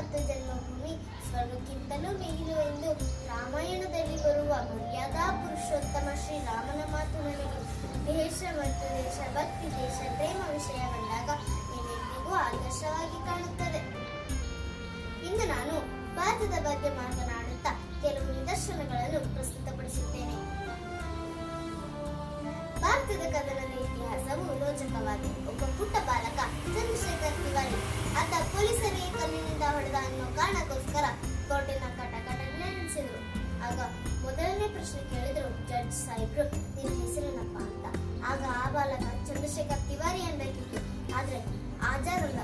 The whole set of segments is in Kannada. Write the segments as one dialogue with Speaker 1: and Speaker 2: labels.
Speaker 1: ಮತ್ತು ಜನ್ಮಭೂಮಿ ಸ್ವರ್ಗಕ್ಕಿಂತಲೂ ಮೇಲು ಎಂದು ರಾಮಾಯಣದಲ್ಲಿ ಬರುವ ಮರ್ಯಾದಾ ಪುರುಷೋತ್ತಮ ಶ್ರೀರಾಮನ ಮಾತು ನನಗೆ ದೇಶ ಮತ್ತು ದೇಶಭಕ್ತಿ ದೇಶ ಪ್ರೇಮ ವಿಷಯ ಬಂದಾಗ ಏನೆಂದಿಗೂ ಆದರ್ಶವಾಗಿ ಕಾಣುತ್ತದೆ. ಇಂದು ನಾನು ಭಾರತದ ಬಗ್ಗೆ ಮಾತನಾಡುತ್ತಾ ಕೆಲವು ನಿದರ್ಶನಗಳನ್ನು ಪ್ರಸ್ತುತಪಡಿಸುತ್ತೇನೆ. ಭಾರತದ ಕದನದ ಇತಿಹಾಸವು ರೋಚಕವಾಗಿದೆ. ಒಬ್ಬ ಪುಟ್ಟ ಬಾಲಕ ಚಂದ್ರಶೇಖರ್ ತಿವಾರಿ ಆತ ಪೊಲೀಸರಿಗೆ ಕಲ್ಲಿನಿಂದ ಹೊಡೆದ ಅನ್ನೋ ಕಾರಣಕ್ಕೋಸ್ಕರ ಕೋರ್ಟಿನ ಕಟಕಟನೆ ನೆನೆಸಿದ್ರು ಆಗ ಮೊದಲನೇ ಪ್ರಶ್ನೆ ಕೇಳಿದ್ರು, ಜಡ್ಜ್ ಸಾಹೇಬ್ರು, ನಿನ್ನ ಹೆಸರೇನಪ್ಪ ಅಂತ. ಆಗ ಆ ಬಾಲಕ, ಚಂದ್ರಶೇಖರ್ ತಿವಾರಿ ಅನ್ಬೇಕಿತ್ತು ಆದ್ರೆ ಆಜಾದ್ ಅಲ್ಲ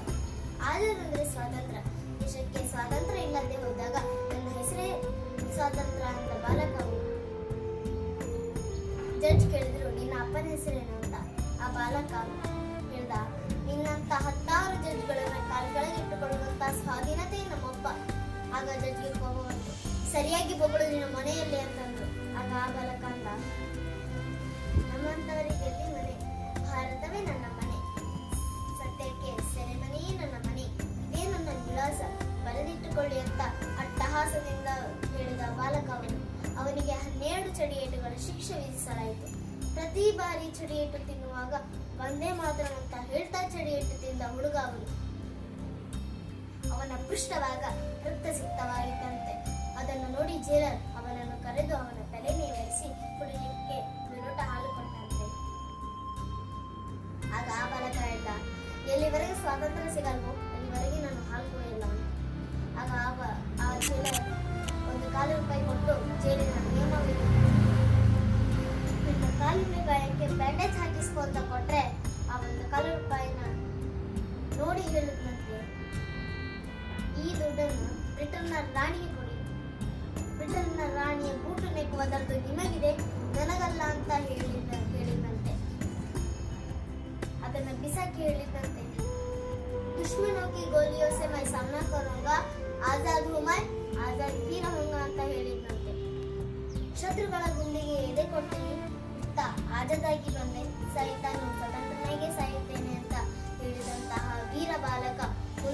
Speaker 1: ಆಜಾದ್ ಅಂದ್ರೆ ಸ್ವಾತಂತ್ರ್ಯ. ದೇಶಕ್ಕೆ ಸ್ವಾತಂತ್ರ್ಯ ಇಲ್ಲದೆ ಹೋದಾಗ ನನ್ನ ಹೆಸರೇ ಸ್ವಾತಂತ್ರ್ಯ ಅಂತ ಬಾಲಕ ಜಡ್ಜ್ ಕೇಳಿದ್ರು, ನಿನ್ನ ಅಪ್ಪನ ಹೆಸರೇನು? ಅಂತ. ಆ ಬಾಲಕ ನಿನ್ನಂತ ಹತ್ತಾರು ಜಡ್ಜ್ಗಳನ್ನ ಕಾಲ್ಗಳಿಗೆ ಇಟ್ಟುಕೊಳ್ಳುವಂತ ಸ್ವಾಧೀನತೆ ನಮ್ಮಪ್ಪ. ಆಗ ಜಡ್ಜ್ಗೆ ಕೋಪ ಬಂತು. ಸರಿಯಾಗಿ ಬೊಗಳು ನಿನ್ನ ಮನೆಯಲ್ಲಿ ಅಂತಂದ್ರು ಆಗ ಆ ಬಾಲಕ ಅಂದ ನಮ್ಮಂತವರಿಗೆ ಎಲ್ಲಿ ಮನೆ? ಭಾರತವೇ ನನ್ನ ಮನೆ. ಸತ್ಯಕ್ಕೆ ಸೆರೆಮನೆಯೇ ನನ್ನ ಮನೆ. ಇದೇ ನನ್ನ ವಿಳಾಸ. ಬರೆದಿಟ್ಟುಕೊಳ್ಳಿ ಅಂತ ಅಟ್ಟಹಾಸದಿಂದ ಹೇಳಿದ ಬಾಲಕ ಅವನು. ಅವನಿಗೆ ಹನ್ನೆರಡು ಚಡಿಯೇಟುಗಳ ಶಿಕ್ಷೆ ವಿಧಿಸಲಾಯಿತು. ಪ್ರತಿ ಬಾರಿ ಚಡಿಯೇಟು ತಿನ್ನುವಾಗ ಒಂದೇ ಮಾತ್ರ ಅಂತ ಹೇಳ್ತಾ ಚಡಿಯೇಟು ತಿಂದ ಹುಡುಗ ಅವನು. ಅವನ ಪೃಷ್ಠಭಾಗ ರಕ್ತಸಿಕ್ತವಾಗಿತ್ತಂತೆ ಅದನ್ನು ನೋಡಿ ಜೇಲರ್ ಅವನನ್ನು ಕರೆದು ಅವನ ತಲೆ ನೀವರಿಸಿ ಕುಡಿಲಿಕ್ಕೆ ಲೋಟ ಹಾಲು ಕೊಟ್ಟಂತೆ ಆಗ ಆ ಬಾಲಕ ಹೇಳ್ದ, ಎಲ್ಲಿವರೆಗೆ ಸ್ವಾತಂತ್ರ್ಯ ಸಿಗಲ್ವೋ, ಅಲ್ಲಿವರೆಗೆ ನಾನು ಹಾಲು ಕುಡಿಯಲ್ಲ ಆಗ ಆ ಜೇಲರ್ ಒಂದು ಕಾಲು ರೂಪಾಯಿ ಕೊಟ್ಟು ಜೈಲಿನ ನೋಡಿ ಹೇಳಿದ್ನಂತೆ ಈ ದುಡ್ಡನ್ನು ಬ್ರಿಟನ್ನ ರಾಣಿಗೆ ಕೊಡಿ ಬ್ರಿಟನ್ನ ರಾಣಿಯ ಬೂಟು ನೆಕ್ಕುವುದರದ್ದು ನಿಮಗಿದೆ ನನಗಲ್ಲ ಅಂತ ಹೇಳಿದ ಹೇಳಿದಂತೆ ಅದನ್ನ ಬಿಸಾಕಿ ಹೇಳಿದಂತೆ दुश्मनों की गोलियों से मैं सामना करूंगा आजाद हूँ मैं आजाद ही रहूंगा ಅಂತ ಹೇಳಿದ್ನಂತೆ ಶತ್ರುಗಳ ಗುಂಡಿಗೆ ಎದೆ ಕೊಡ್ತೀನಿ ಅಂತ ಆಜಾದಾಗಿ ಬಂದೆ ಸಾಯ್ತಾನು ಸ್ವತಂತ್ರನಾಗೆ ಸಾಯುತ್ತೇನೆ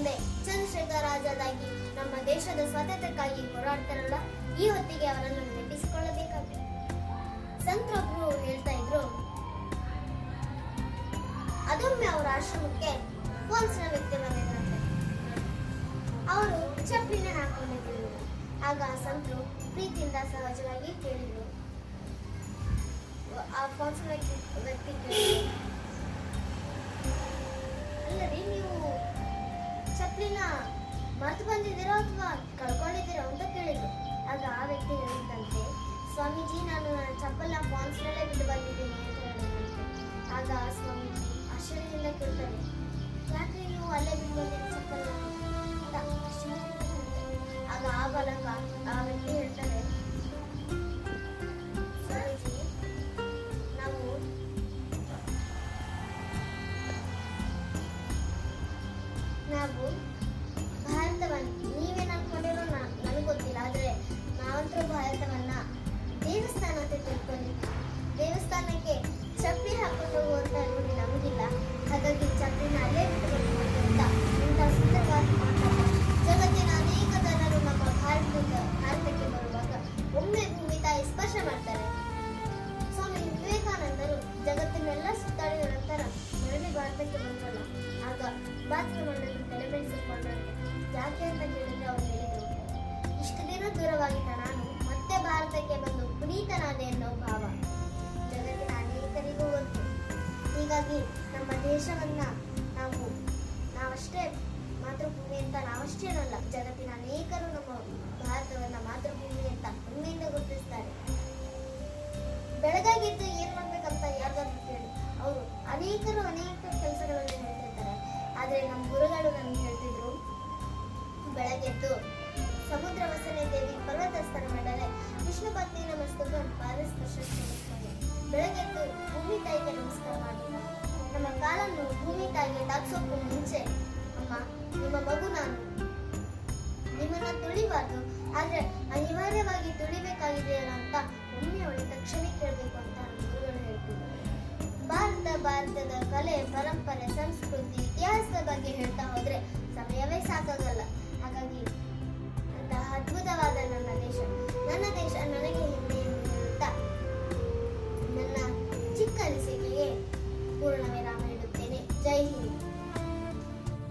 Speaker 1: ಮುಂದೆ ಚಂದ್ರಶೇಖರ್ ಆಜಾದಾಗಿ ನಮ್ಮ ದೇಶದ ಸ್ವಾತಂತ್ರ್ಯಕ್ಕಾಗಿ ಹೋರಾಡ್ತಾರಲ್ಲ, ಈ ಹೊತ್ತಿಗೆ ಅವರನ್ನು ನೆನಪಿಸಿಕೊಳ್ಳಬೇಕಾಗಿದೆ ಸಂತರೊಬ್ರು ಹೇಳ್ತಾ ಇದ್ರು, ಅದೊಮ್ಮೆ ಅವರ ಆಶ್ರಮಕ್ಕೆ ಫೋನ್ಸ್ನ ವ್ಯಕ್ತಿ ಬಂದಿದ್ದಾರೆ ಅವರು ಚಪ್ಪಿನ ಹಾಕೊಂಡಿದ್ರು ಆಗ ಸಂತರು ಪ್ರೀತಿಯಿಂದ ಸಹಜವಾಗಿ ಕೇಳಿದ್ರು. ಆ ಫೋನ್ಸ್ ವ್ಯಕ್ತಿ ವ್ಯಕ್ತಿ ಮರ್ತು ಬಂದಿದ್ದೀರೋ ಅಥವಾ ಕಳ್ಕೊಂಡಿದ್ದೀರೋ ಅಂತ ಕೇಳಿದ್ರು. ಆಗ ಆ ವ್ಯಕ್ತಿ ಹೇಳಿದಂತೆ, ಸ್ವಾಮೀಜಿ, ನಾನು ನನ್ನ ಚಪ್ಪಲ್ನ ಫಾನ್ಸ್ನಲ್ಲೇ ಬಿಟ್ಟು ಬಂದಿದ್ದೀನಿ ಅಂತ ಹೇಳಿದಂತೆ. ಆಗ ಸ್ವಾಮೀಜಿ ಆಶ್ಚರ್ಯದಿಂದ ಕೇಳ್ತಾರೆ, ಯಾಕೆ ನೀವು ಅಲ್ಲೇ ಬಿಟ್ಟು ಬಂದಿದ್ದೀರಿ ಚಪ್ಪಲ್ನ. ಆಗ ಆ ಬಾಲಕ ಆ ವ್ಯಕ್ತಿ ಹೇಳ್ತಾರೆ, ಸ್ವಾಮೀಜಿ, ನಾವು ನಾವು ದೇವಸ್ಥಾನಕ್ಕೆ ಚಪ್ಪಲಿ ಹಾಕೊಂಡು ಹೋಗುವಂತ ರೂಢಿ ನಮಗಿಲ್ಲ. ಹಾಗಾಗಿ ಚಪ್ಪಲಿನ ಅಲ್ಲೇ ಬಿಟ್ಟುಕೊಂಡು ಅಂತ. ಇಂಥ ಸುಂದರವಾದ ಮಾತನ್ನ ಜಗತ್ತಿನ ಅನೇಕ ಜನರು ನಮ್ಮ ಭಾರತದ ಭಾರತಕ್ಕೆ ಬರುವಾಗ ಒಮ್ಮೆ ಭೂಮಿ ತಾಯಿ ಸ್ಪರ್ಶ ಮಾಡ್ತಾರೆ. ಸ್ವಾಮಿ ವಿವೇಕಾನಂದರು ಜಗತ್ತಿನೆಲ್ಲ ಸುತ್ತಾಡಿದ ನಂತರ ಮರಳಿ ಭಾರತಕ್ಕೆ ಬಂದಲ್ಲ ಆಗ ಬಾತ್ರೂಮನ್ನು ತಲೆಮೆಡಿಸಿಕೊಂಡ್ರಂತೆ ಯಾಕೆ ಅಂತ ಕೇಳಿದ್ರೆ ಅವರು ಹೇಳಿದರು. ಇಷ್ಟು ದಿನ ದೂರವಾಗಿದ್ದ ಹೀಗಾಗಿ ನಮ್ಮ ದೇಶವನ್ನ ನಾವು ನಾವಷ್ಟೇ ಮಾತೃಭೂಮಿ ಅಂತ ನಾವಷ್ಟೇ ಅಲ್ಲ, ಜಗತ್ತಿನ ಅನೇಕರು ನಮ್ಮ ಭಾರತವನ್ನ ಮಾತೃಭೂಮಿ ಅಂತ ಹೆಮ್ಮೆಯಿಂದ ಗುರುತಿಸ್ತಾರೆ. ಬೆಳಗಾಗಿದ್ದು ಏನ್ ಮಾಡ್ಬೇಕಂತ ಯಾರ್ದಾದ್ರು ಕೇಳಿ. ಅವರು ಅನೇಕರು ಅನೇಕ ಕೆಲಸಗಳನ್ನು ಹೇಳ್ತಿರ್ತಾರೆ ಆದ್ರೆ ನಮ್ಮ ಗುರುಗಳು ನಮ್ಗೆ ಹೇಳ್ತಿದ್ರು ಬೆಳಗ್ಗೆದ್ದು ಸಮುದ್ರ ವಸನೆ ದೇವಿ ಪರ್ವತಸ್ಥರ ಮೇಲೆ ವಿಷ್ಣು ಭೂಮಿ ತಾಯಿಗೆ ದಾಗ್ಸೋಕ್ಕೂ ಮುಂಚೆ. ಅಮ್ಮ, ನಿಮ್ಮ ಮಗು ನಾನು. ನಿಮ್ಮನ್ನ ತುಳಿಬಾರ್ದು, ಆದ್ರೆ ಅನಿವಾರ್ಯವಾಗಿ ತುಳಿಬೇಕಾಗಿದೆಯಲ್ಲ ಅಂತ ಒಮ್ಮೆ ಅವಳಿ ತಕ್ಷಣ ಕೇಳಬೇಕು ಅಂತ ಗುರುಗಳು ಹೇಳ್ತಿದ್ದಾರೆ. ಭಾರತ, ಭಾರತದ ಕಲೆ, ಪರಂಪರೆ, ಸಂಸ್ಕೃತಿ, ಇತಿಹಾಸದ ಬಗ್ಗೆ ಹೇಳ್ತಾ ಹೋದ್ರೆ ಸಮಯವೇ ಸಾಕಾಗಲ್ಲ. ಹಾಗಾಗಿ, ಅಂತಹ ಅದ್ಭುತವಾದ ನನ್ನ ದೇಶ, ನನ್ನ